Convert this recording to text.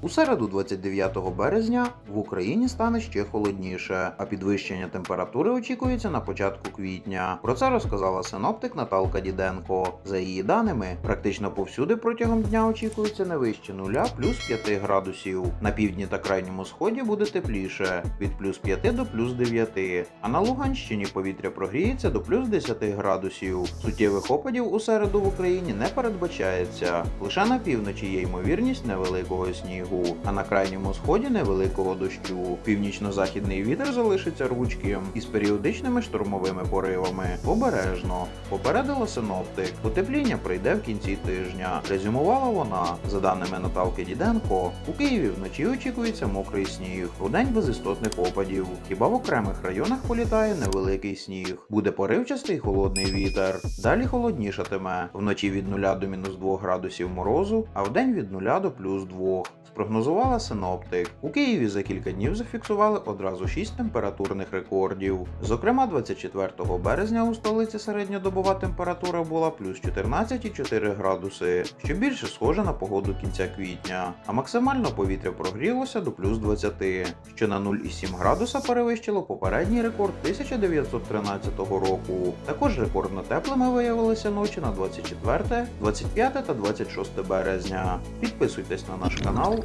У середу, 29 березня, в Україні стане ще холодніше, а підвищення температури очікується на початку квітня. Про це розказала синоптик Наталка Діденко. За її даними, практично повсюди протягом дня очікується не вище нуля плюс 5 градусів. На півдні та крайньому сході буде тепліше від плюс 5 до плюс 9, а на Луганщині повітря прогріється до плюс 10 градусів. Суттєвих опадів у середу в Україні не передбачається. Лише на півночі є ймовірність невеликого снігу, а на крайньому сході невеликого дощу. Північно-західний вітер залишиться ручким із періодичними штурмовими поривами. Обережно попередила синоптик. Потепління прийде в кінці тижня. Резюмувала вона. За даними Наталки Діденко, у Києві вночі очікується мокрий сніг, удень без істотних опадів. Хіба в окремих районах політає невеликий сніг. Буде поривчастий холодний вітер. Далі холоднішатиме. Вночі від 0 до мінус 2 градусів морозу, а вдень від 0 до плюс 2. Спрогнозувала синоптик. У Києві за кілька днів зафіксували одразу 6 температурних рекордів. Зокрема, 24 березня у столиці середньодобова температура була плюс 14,4 градуси, що більше схоже на погоду кінця квітня, а максимально повітря прогрілося до плюс 20, що на 0,7 градуса перевищило попередній рекорд 1913 року. Також рекордно теплими виявилися ночі на 24, 25 та 26 березня. Підписуйтесь на наш канал,